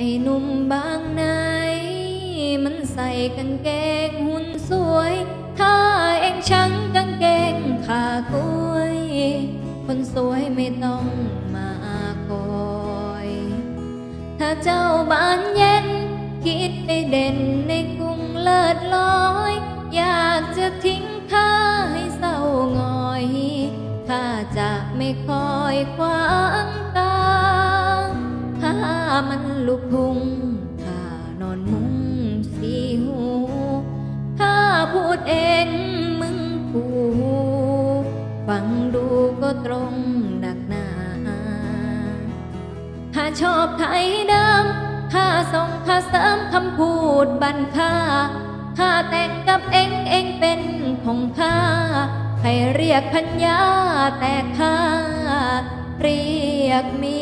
ไอ้หนุ่มบางไหนมันใส่กางเกงหุ่นสวย ถ้าเองชังกางเกงขากล้วย คนสวยไม่ต้องมาคอย ถ้าเจ้าบ้านเย็น คิดไปเด่นในกรุงเลิศลอย อยากจะทิ้งข้าให้เศร้าหงอย ข้าจะไม่คอยขวางตาถ้า มันลุกพุงข้านอนมุงสีหูถ้าพูดเองมึงผูฟังดูก็ตรงดักหนาถ้าชอบไทยเดิมข้าส่งข้าเสริมคำพูดบันค่าข้าแต่งกับเองเองเป็นของข้าให้เรียกพัญญาแต่ข้าเรียกมี